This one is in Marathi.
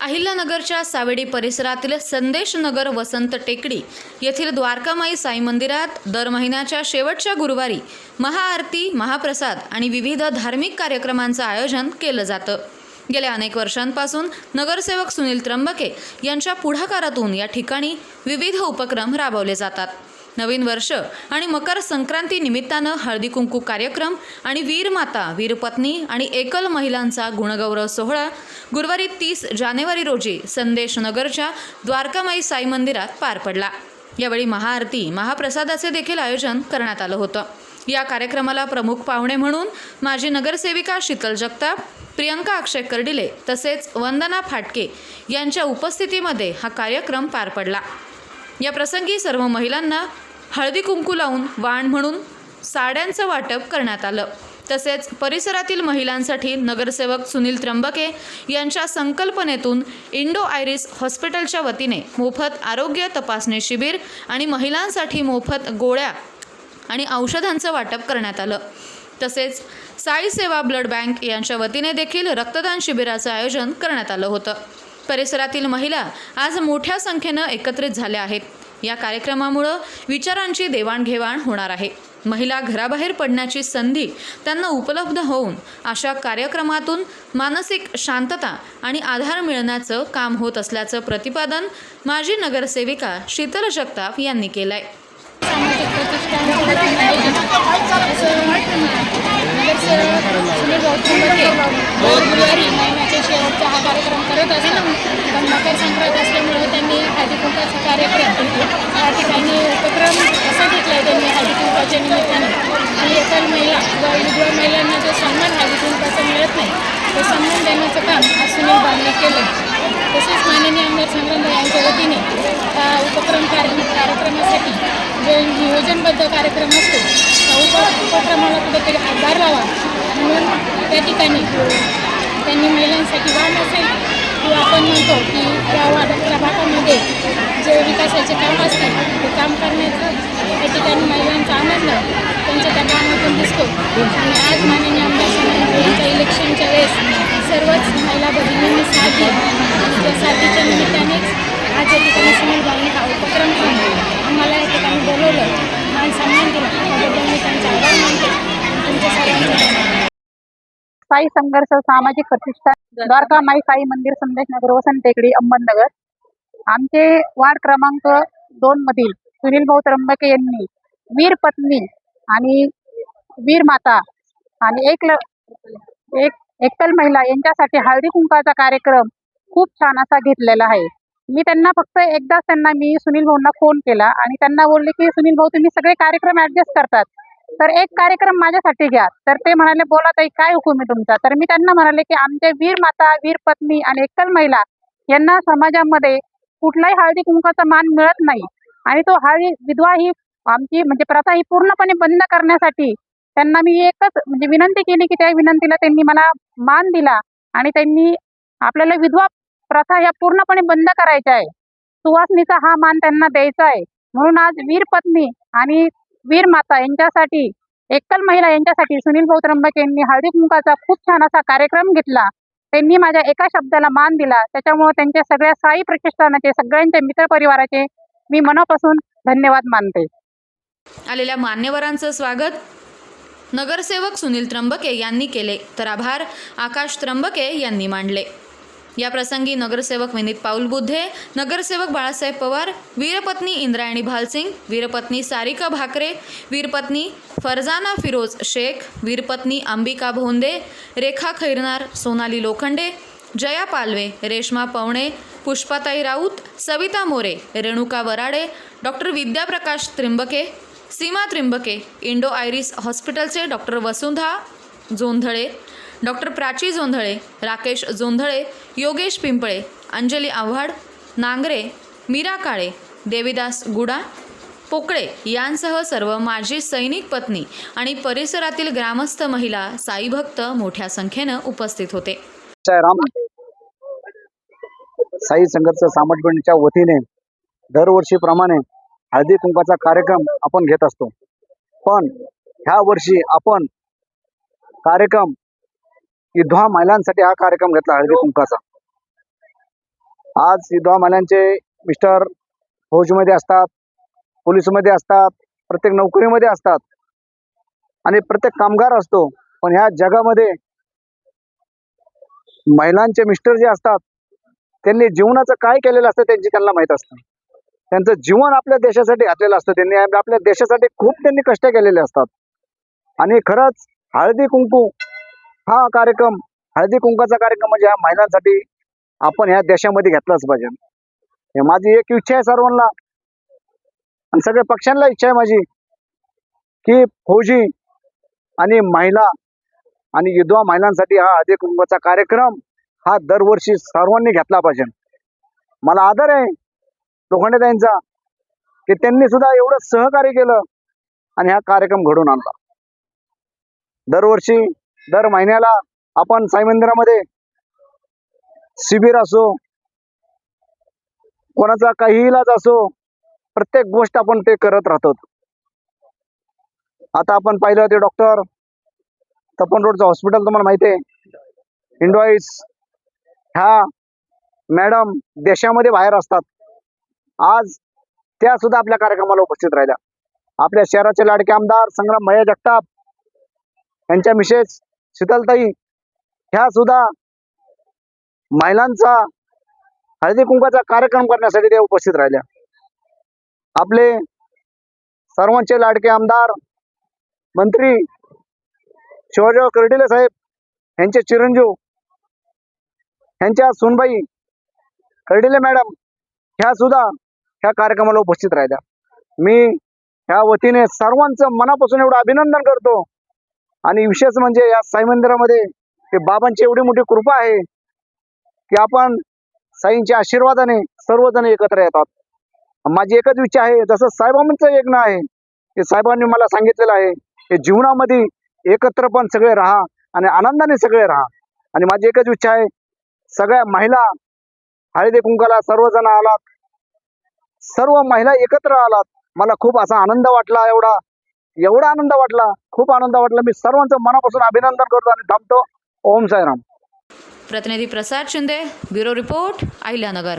अहिल्यानगरच्या सावेडी परिसरातील संदेश नगर वसंत टेकडी येथील द्वारकामाई साई मंदिरात दर महिन्याच्या शेवटच्या गुरुवारी महाआरती महाप्रसाद आणि विविध धार्मिक कार्यक्रमांचं आयोजन केलं जातं. गेल्या अनेक वर्षांपासून नगरसेवक सुनील त्र्यंबके यांच्या पुढाकारातून या ठिकाणी विविध उपक्रम राबवले जातात. नवीन वर्ष आणि मकर संक्रांती निमित्तानं हळदी कुंकू कार्यक्रम आणि वीरमाता वीरपत्नी आणि एकल महिलांचा गुणगौरव सोहळा गुरुवारी तीस जानेवारी रोजी संदेश नगरच्या द्वारकामाई साई मंदिरात पार पडला. यावेळी महाआरती महाप्रसादाचे देखील आयोजन करण्यात आलं होतं. या कार्यक्रमाला प्रमुख पाहुणे म्हणून माजी नगरसेविका शीतल जगताप प्रियंका अक्षय कर्डिले तसेच वंदना फाटके यांच्या उपस्थितीमध्ये हा कार्यक्रम पार पडला. या प्रसंगी सर्व महिलांना हळदी कुंकू लावून वाण म्हणून साड्यांचं वाटप करण्यात आलं. तसेच परिसरातील महिलांसाठी नगरसेवक सुनील त्र्यंबके यांच्या संकल्पनेतून इंडो आयरिस हॉस्पिटलच्या वतीने मोफत आरोग्य तपासणी शिबिर आणि महिलांसाठी मोफत गोळ्या आणि औषधांचं वाटप करण्यात आलं. तसेच साई सेवा ब्लड बँक यांच्या वतीने देखील रक्तदान शिबिराचं आयोजन करण्यात आलं होतं. परिसरातील महिला आज मोठ्या संख्येनं एकत्रित झाल्या आहेत. या कार्यक्रमामुळं विचारांची देवाणघेवाण होणार आहे. महिला घराबाहेर पडण्याची संधी त्यांना उपलब्ध होऊन अशा कार्यक्रमातून मानसिक शांतता आणि आधार मिळण्याचं काम होत असल्याचं प्रतिपादन माजी नगरसेविका शीतल जगताप यांनी केलं आहे सामाजिक प्रतिष्ठान नगरसेवक सुनील गौतमके दर गुरुवारी महिन्याच्या शेवटचा हा कार्यक्रम करत असतात पण मकर संक्रांत असल्यामुळे कोणताच कार्यक्रम. या ठिकाणी उपक्रम असा घेतला आहे त्यांनी हळदी कुंकाच्या निमित्ताने. आणि एकल महिला व विधवा महिलांना जो सन्मान हळदी कुंकाचा मिळत नाही तो सन्मान देण्याचं काम आज सुनील बाबने केलं तसेच माननीय आमदार संग्रामभाई यांच्या वतीने हा उपक्रम कार्य कार्यक्रमासाठी जो नियोजनबद्ध कार्यक्रम असतो उप उपक्रमाला कुठेतरी हातभार लावा. म्हणून त्या ठिकाणी त्यांनी महिलांसाठी वाहन असेल किंवा आपण म्हणतो की त्या वाढ प्रभागामध्ये जे विकासाचे काम असतात ते काम करण्याचं त्या ठिकाणी महिलांचा आनंद त्यांच्या त्या कामातून दिसतो. आणि आज माननीय आमदार संग्रामभाई इलेक्शनच्या वेळेस सर्वच महिला भगिनींनी साथ दिली. आणि त्या साथीच्या निमित्तानेच आज या ठिकाणी सुनील भाऊंनी हा उपक्रम करून आम्हाला या ठिकाणी बोलवलं. मान सन्मान दिला. त्याबद्दल मी त्यांचा आभार मानते. आणि तुमच्या सर्वांचा धन्यवाद. साई संघर्ष सामाजिक प्रतिष्ठान द्वारका माई साई मंदिर संदेश नगर वसंत टेकडी अहमदनगर. आमचे वार्ड क्रमांक दोन मधील सुनील भाऊ त्र्यंबके यांनी वीर पत्नी आणि वीर माता आणि एक ल एक एकल महिला यांच्यासाठी हळदी कुंकाचा कार्यक्रम खूप छान असा घेतलेला आहे. मी त्यांना फक्त एकदाच त्यांना मी सुनील भाऊंना फोन केला आणि त्यांना बोलले की सुनील भाऊ तुम्ही सगळे कार्यक्रम ऍडजस्ट करतात. तर एक कार्यक्रम माझ्यासाठी घ्या. तर ते म्हणाले बोला ताई काय हुकूम आहे तुमचा? तर मी त्यांना म्हणाले की आमच्या वीर माता वीर पत्नी आणि एकल महिला यांना समाजामध्ये कुठलाही हळदी कुंकाचा मान मिळत नाही आणि तो हळदी विधवा ही आमची म्हणजे प्रथा ही पूर्णपणे बंद करण्यासाठी त्यांना मी एकच म्हणजे विनंती केली की त्या विनंतीला त्यांनी मला मान दिला आणि त्यांनी आपल्याला विधवा प्रथा या पूर्णपणे बंद करायच्या आहे. सुवासनीचा हा मान त्यांना द्यायचा आहे. म्हणून आज वीर पत्नी आणि वीर माता यांच्यासाठी एकल महिला यांच्यासाठी सुनील भाऊ त्र्यंबके यांनी हळदी कुंकाचा खूप छान असा कार्यक्रम घेतला. त्यांनी माझ्या एका शब्दाला मान दिला. त्याच्यामुळे त्यांच्या सगळ्या साई प्रतिष्ठानाचे सगळ्यांच्या मित्रपरिवाराचे मी मनापासून धन्यवाद मानते. आलेल्या मान्यवरांचं स्वागत नगरसेवक सुनील त्र्यंबके यांनी केले. तर आभार आकाश त्र्यंबके यांनी मांडले. या प्रसंगी नगरसेवक विनीत पाऊल बुद्धे नगरसेवक बाळासाहेब पवार वीरपत्नी इंद्रायणी भालसिंग वीरपत्नी सारिका भाकरे वीरपत्नी फरजाना फिरोज शेख वीरपत्नी Ambika Bhonde Rekha Khairnar Sonali Lokhande Jaya Palve Reshma Pawane Pushpatai Raut Savita More Renuka Varade doctor Vidyaprakash Trimbake Seema Trimbake Indo Iris हॉस्पिटलचे डॉक्टर वसुंधा जोंधळे डॉक्टर प्राची जोंधळे राकेश जोंधळे योगेश पिंपळे अंजली आव्हाड नांगरे मीरा काळे देविदास गुडा पोकळे यांसह सर्व माजी सैनिक पत्नी आणि परिसरातील ग्रामस्थ महिला साईभक्त मोठ्या संख्येनं उपस्थित होते. साई संघर्ष सामटपणीच्या वतीने दरवर्षीप्रमाणे हळदी कुंकाचा कार्यक्रम आपण घेत असतो. पण ह्या वर्षी आपण कार्यक्रम विधवा महिलांसाठी हा कार्यक्रम घेतला हळदी कुंकाचा. आज विधवा महिलांचे मिस्टर फौजमध्ये असतात पोलीसमध्ये असतात प्रत्येक नोकरीमध्ये असतात. आणि प्रत्येक कामगार असतो पण ह्या जगामध्ये महिलांचे मिस्टर जे असतात त्यांनी जीवनाचं काय केलेलं असतं त्यांची त्यांना माहीत असतं. त्यांचं जीवन आपल्या देशासाठी घातलेलं असतं त्यांनी आपल्या देशासाठी खूप त्यांनी कष्ट केलेले असतात. आणि खरंच हळदी कुंकू हा कार्यक्रम हळदी कुंकाचा कार्यक्रम म्हणजे ह्या महिलांसाठी आपण ह्या देशामध्ये घेतलाच पाहिजे. हे माझी एक इच्छा आहे सर्वांना. आणि सगळ्या पक्षांना इच्छा आहे माझी की फौजी आणि महिला आणि विधवा महिलांसाठी हा हळदी कुंकाचा कार्यक्रम हा दरवर्षी सर्वांनी घेतला पाहिजे. मला आदर आहे लोखंडेताईंचा की त्यांनी सुद्धा एवढं सहकार्य केलं आणि हा कार्यक्रम घडून आणला. दरवर्षी दर महिन्याला आपण साई मंदिरामध्ये शिबिर असो कोणाचा काही इलाज असो प्रत्येक गोष्ट आपण ते करत राहतो. आता आपण पाहिलं ते डॉक्टर तपन रोडचं हॉस्पिटल तुम्हाला माहिती आहे. इंडॉईस ह्या मॅडम देशामध्ये बाहेर असतात. आज त्या सुद्धा आपल्या कार्यक्रमाला उपस्थित राहिल्या. आपल्या शहराचे लाडके आमदार संग्राम भैया जगताप यांच्या मिसेस शीतलताई ह्या सुद्धा महिलांचा हळदी कुंकाचा कार्यक्रम करण्यासाठी त्या उपस्थित राहिल्या. आपले सर्वांचे लाडके आमदार मंत्री शिवाजीराव कर्डिले साहेब यांचे चिरंजीव यांच्या सुनबाई कर्डिले मॅडम ह्या सुद्धा ह्या कार्यक्रमाला उपस्थित राहिल्या. मी ह्या वतीने सर्वांचं मनापासून एवढं अभिनंदन करतो. आणि विशेष म्हणजे या साई मंदिरामध्ये ते बाबांची एवढी मोठी कृपा आहे की आपण साईंच्या आशीर्वादाने सर्वजण एकत्र येतात. माझी एकच इच्छा आहे जसं एक यज्ञ आहे ते साहेबांनी मला सांगितलेलं आहे हे जीवनामध्ये एकत्र पण सगळे राहा आणि आनंदाने सगळे राहा. आणि माझी एकच इच्छा आहे सगळ्या महिला हळदी कुंकाला सर्वजण आलात सर्व महिला एकत्र आलात मला खूप असा आनंद वाटला एवढा एवढा आनंद वाटला. खूप आनंद वाटला. मी सर्वांचं मनापासून अभिनंदन करतो आणि थांबतो. ओम साईराम. प्रतिनिधी प्रसाद शिंदे ब्युरो रिपोर्ट अहिल्यानगर.